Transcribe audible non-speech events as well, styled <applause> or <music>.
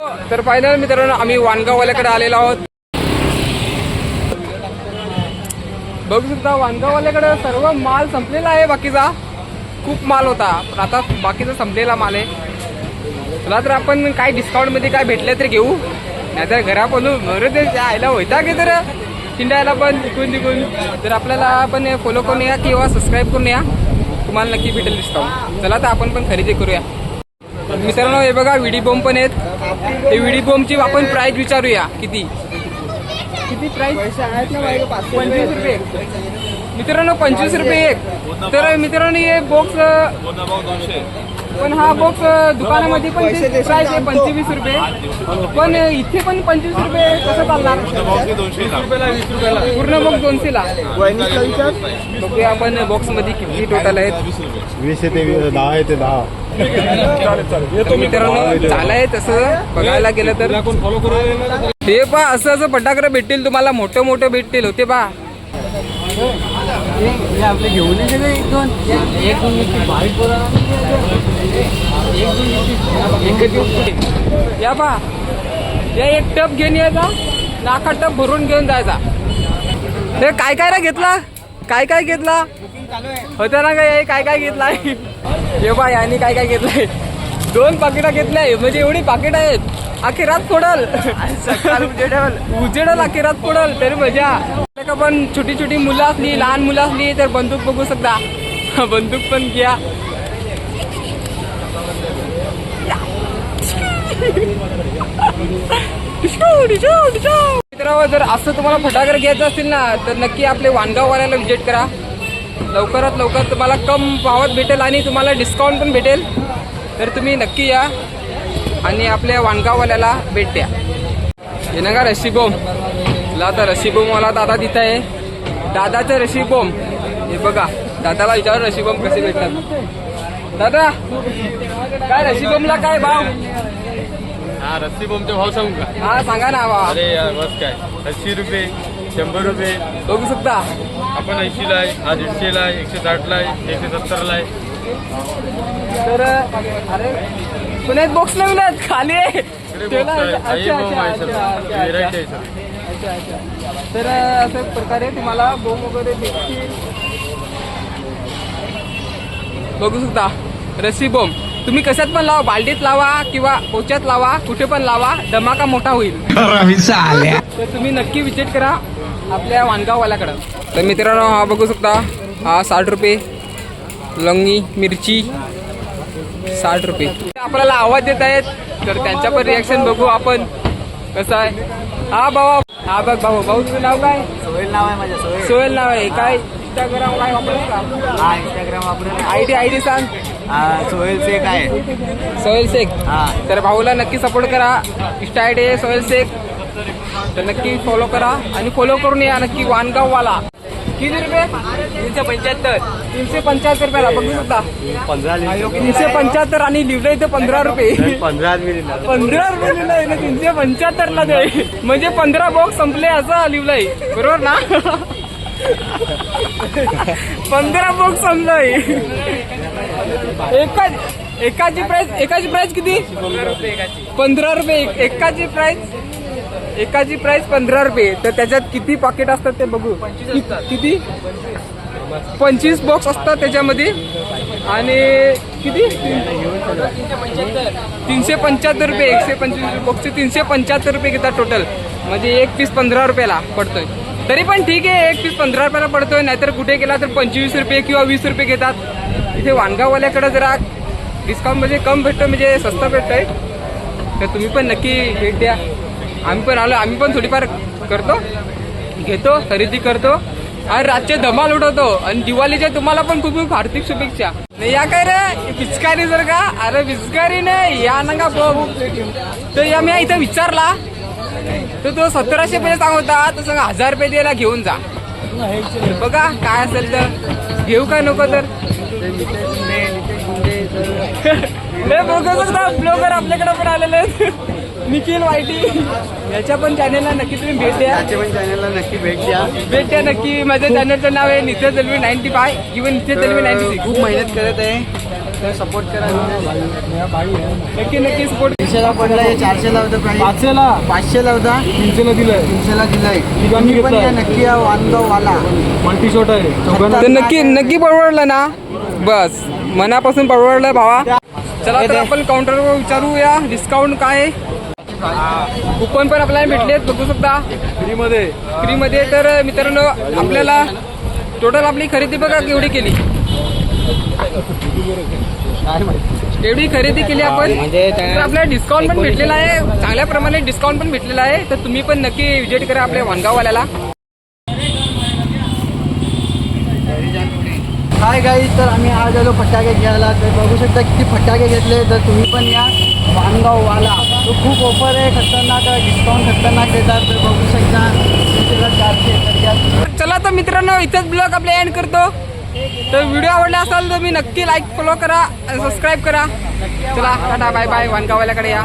तर फायनल मित्रांनो आम्ही वानगाववाल्याकडे आलेलो आहोत. बघू शकता वानगाववाल्याकडे सर्व माल संपलेला आहे बाकीचा. खूप माल होता. पण आता बाकीचा संपलेला माल आहे. चला तर आपण काय डिस्काउंटमध्ये काय भेटलं तर घेऊ. नाहीतर घरा बोलू बरं ते यायला होता की तर चिंडायला पण निघून निघून तर आपल्याला आपण फॉलो करून या किंवा सबस्क्राईब करून या. तुम्हाला नक्की भेटेल डिस्काउंट चला तर आपण पण खरेदी करूया. मित्रांनो हे बघा विडी बॉम्ब पण आहेत. ते विडी बॉम्बची आपण प्राइस विचारूया. किती? किती प्राइस पंचवीस रुपये. एक. मित्रांनो पंचवीस रुपये एक. तर मित्रांनो हे बॉक्स पण हा बॉक्स दुकानामध्ये पण प्राइस आहे पंचवीस रुपये. पण इथे पण पंचवीस रुपये कसं चालणार? पूर्ण बॉक्स दोनशे ला. बघूया आपण बॉक्समध्ये किती टोटल आहेत. वीस ते वीस दहा आहे ते दहा. तर मित्रांनो झालंय तसं. बघायला गेलं तर. हे पा असं असं फटाकडे भेटतील तुम्हाला. मोठं मोठं भेटतील. होते पा आपले घेऊन येते का एक दोन? एक दोन मिनिट बारीक या पा या एक टप घेऊन यायचा नाका टप भरून घेऊन जायचा हे काय काय रे घेतला? काय काय घेतला? होता ना काय काय काय घेतलाय हे बा याने काय काय घेतलंय? दोन पाकिटा घेतलाय म्हणजे एवढी पाकिट आहेत. अख्खी रात फोडल उजेडल. अख्खी रात फोडल. तरी मजा. का पण छोटी छोटी मुलं असली लहान मुलं असली तर बंदूक बघू शकता. <laughs> बंदूक पण घ्या. मित्रांनो जर असं तुम्हाला फटाकडे घ्यायचं असतील ना तर नक्की आपले वानगाववाल्याला विजिट करा. लवकरात लवकर तुम्हाला कम भावात भेटेल आणि तुम्हाला डिस्काउंट पण भेटेल. तर तुम्ही नक्की या आणि आपल्या वानगाववाल्याला भेट द्या. हे ना का रशीबोम तुला आता रशीबोम मला दादा तिथं आहे. दादाचं रशीबोम. हे बघा दादाला विचार रशीबोम कसे भेटतात. दादा काय रशीबोमला काय भाव? हा रस्सी बोमचे भाव सांगू का? हा सांगा ना भाव. अरे यार बस काय? ऐंशी रुपये शंभर रुपये. बघू शकता. आपण ऐंशीला आहे हा दीडशेला आहे एकशे साठला आहे एकशे सत्तरला आहे. तर अरे पुण्यात बॉक्स नाही मिळत खाली. आहे. इकडे ठेवला box आहे. आहे. काही अच्छा, बोम आहे अच्छा, सर अच्छा, अच्छा, व्हेरायटी अच्छा. आहे सर अच्छा, अच्छा. तर अशा प्रकारे तुम्हाला बोम वगैरे देखील बघू शकता रस्सी बोम तुम्ही कशात पण लावा बाल्टीत लावा किंवा पोच्यात लावा कुठे पण लावा धमाका मोठा होईल. तर तुम्ही नक्की विजिट करा आपल्या वाणगाववाल्याकडं तर मित्रांनो हा बघू शकता हा साठ रुपये. लंगी मिरची साठ रुपये. आपल्याला आवाज देत आहेत तर त्यांच्या पण रिॲक्शन बघू आपण. कसं आहे? हा बाबा हा बघ भाऊ भाऊ तुझं नाव काय? सोहेल नाव आहे माझ्या सोहेल सोहेल नाव आहे. काय इंस्टाग्राम काय वापरत का? हा इंस्टाग्राम वापरून आय डी आय डी सांग. हा सोहेल शेख आहे. सोहेल शेख हा. तर भाऊला नक्की सपोर्ट करा. इंस्टा आय डी आहे सोहेल शेख तर नक्की फॉलो करा आणि फॉलो करून या नक्की वानगाववाला. किती रुपये? तीनशे पंच्याहत्तर. तीनशे पंच्याहत्तर रुपयाला बघू शकता. पंधरा तीनशे पंच्याहत्तर आणि लिहिलं इथं पंधरा रुपये. पंधरा पंधरा रुपये लिहिलंय ना तीनशे पंच्याहत्तर ला ते. म्हणजे पंधरा बॉक्स संपले असं लिहिलंय बरोबर ना? पंधरा बॉक्स संपलंय एका एकाची प्राइस एकाची प्राइस किती? पंधरा रुपये एक- एकाची प्राइस एकाची प्राइस पंधरा रुपये तर त्याच्यात किती पॉकेट असतात ते बघू. कि- किती? पंचवीस. बॉक्स असतात त्याच्यामध्ये. आणि किती? तीनशे पंच्याहत्तर रुपये एकशे पंचवीस बॉक्सचे तीनशे पंच्याहत्तर रुपये घेतात टोटल म्हणजे एक पीस पंधरा रुपयाला पडतोय. तरी पण ठीक आहे एक पीस पंधरा रुपयाला पडतोय. नाहीतर कुठे गेला तर पंचवीस रुपये किंवा वीस रुपये घेतात. इथे वाणगाववाल्याकडे जरा डिस्काउंट म्हणजे कम भेटतो म्हणजे स्वस्त भेटतोय. तर तुम्ही पण नक्की भेट द्या. आम्ही पण आलो आम्ही पण थोडीफार करतो. घेतो खरेदी करतो. आणि रातचे धमाल उडवतो आणि दिवाळीच्या तुम्हाला पण खूप खूप हार्दिक शुभेच्छा. या काय रे? पिचकारी जर का? अरे पिचकारी नाही या ना का तर या मी इथं विचारला. तर तो सतराशे रुपये सांग होता तर सांगा हजार रुपये द्यायला घेऊन जा. बघा काय असेल तर. घेऊ का नको तर? ब्लॉगर आपल्याकडे पण आलेले आहेत. निखिल वायटी याच्या पण चॅनेलला नक्की तुम्ही भेट द्या. त्याच्या पण चॅनलला नक्की भेट द्या. भेट द्या नक्की. माझ्या चॅनलचं नाव आहे नित्य दलवी नाईन्टी फाय किंवा नित्य दलवी नाईन्टी सिक्स खूप मेहनत करत आहे. सपोर्ट करा. नक्की नक्की सपोर्ट तीनशेला पडला चारशेला होतं प्राईस पाचशेला. पाचशेला होता. तीनशेला दिलाय. तीनशेला दिलाय. पण. या नक्की या वानगाव वाला. मल्टी शॉट आहे. नक्की नक्की परवडलं ना? बस. मनापासून परवडलं भावा. चला तर आपण काउंटरवर विचारूया. डिस्काउंट काय कुपन पण आपल्याला भेटलेत बघू शकता. फ्रीमध्ये. फ्रीमध्ये तर मित्रांनो आपल्याला टोटल आपली खरेदी बघा केवढी केली. एवढी खरेदी केली आपण. तर आपल्याला डिस्काउंट पण भेटलेला आहे. चांगल्या प्रमाणे डिस्काउंट पण भेटलेला आहे. तर तुम्ही पण नक्की विजिट करा आपल्या वानगाववाल्याला. हाय गाई तर आम्ही आज आलो फटाके घ्यायला. तर बघू शकता किती फटाके घेतले तर तुम्ही पण या. वानगाव वाला तो खूप ऑफर आहे खतरनाक डिस्काउंट खतरनाक देतात. तर बघू शकता चारशे चला तर मित्रांनो इथेच ब्लॉग आपले एंड करतो. तर व्हिडिओ आवडला असाल तर मी नक्की लाईक फॉलो करा सबस्क्राईब करा. चला टाटा बाय बाय वानगाववाल्याकडे या.